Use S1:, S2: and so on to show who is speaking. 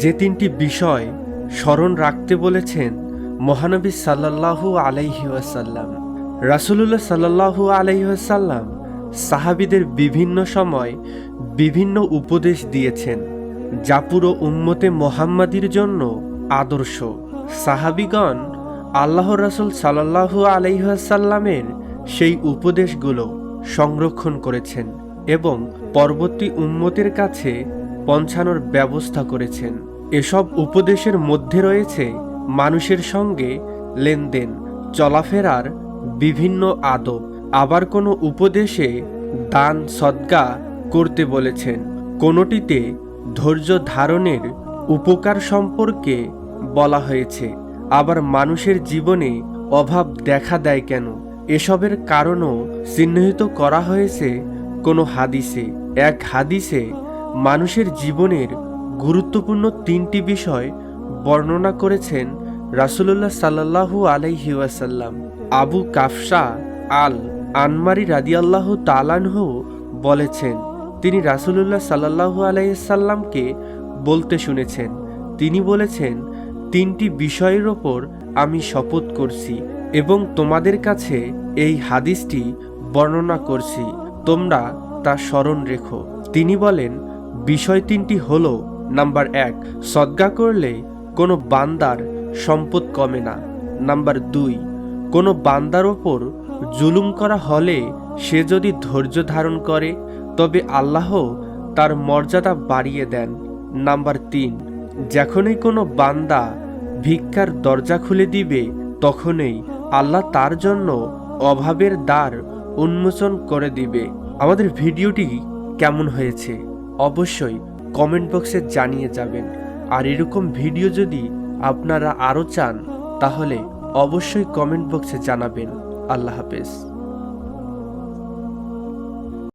S1: যে তিনটি বিষয় স্মরণ রাখতে বলেছেন মহানবী সাল্লাল্লাহু আলাইহি ওয়াসাল্লাম। রাসূলুল্লাহ সাল্লাল্লাহু আলাইহি ওয়াসাল্লাম সাহাবীদের বিভিন্ন সময় বিভিন্ন উপদেশ দিয়েছেন, যা পুরো উম্মতে মোহাম্মদীর জন্য আদর্শ। সাহাবিগণ আল্লাহ রাসূল সাল্লাল্লাহু আলাইহি ওয়াসাল্লামের সেই উপদেশগুলো সংরক্ষণ করেছেন এবং পরবর্তী উম্মতের কাছে পৌঁছানোর ব্যবস্থা করেছেন। এসব উপদেশের মধ্যে রয়েছে মানুষের সঙ্গে লেনদেন, চলাফেরার বিভিন্ন আদব। আবার কোনো উপদেশে দান, সদ্গা করতে বলেছেন। কোনোটিতে ধৈর্য ধারণের উপকার সম্পর্কে বলা হয়েছে। আবার মানুষের জীবনে অভাব দেখা দেয় কেন? এসবের কারণও চিহ্নিত করা হয়েছে কোনো হাদিসে। এক হাদিসে মানুষের জীবনের গুরুত্বপূর্ণ তিনটি বিষয় বর্ণনা করেছেন রাসুলুল্লাহ সাল্লাহু আলাইহি ওয়াসাল্লাম। আবু কাফসা আল আনমারি রাদিয়াল্লাহু তালানহু বলেছেন, তিনি রাসুলুল্লাহ সাল্লাহু আলাইসাল্লামকে বলতে শুনেছেন। তিনি বলেছেন, তিনটি বিষয়ের ওপর আমি শপথ করছি এবং তোমাদের কাছে এই হাদিসটি বর্ণনা করছি। তোমরা তা স্মরণ রেখো। তিনি বলেন বিষয় তিনটি হল, নাম্বার এক, সদ্গা করলে কোনো বান্দার সম্পদ কমে না। নাম্বার দুই, কোনো বান্দার ওপর জুলুম করা হলে সে যদি ধৈর্য ধারণ করে, তবে আল্লাহ তার মর্যাদা বাড়িয়ে দেন। নাম্বার তিন, যখনই কোনো বান্দা ভিক্ষার দরজা খুলে দিবে, তখনই আল্লাহ তার জন্য অভাবের দ্বার উন্মোচন করে দিবে। আমাদের ভিডিওটি কেমন হয়েছে? অবশ্যই কমেন্ট বক্সে জানিয়ে যাবেন। আর এরকম ভিডিও যদি আপনারা আরও চান, তাহলে অবশ্যই কমেন্ট বক্সে জানাবেন। আল্লাহ হাফেজ।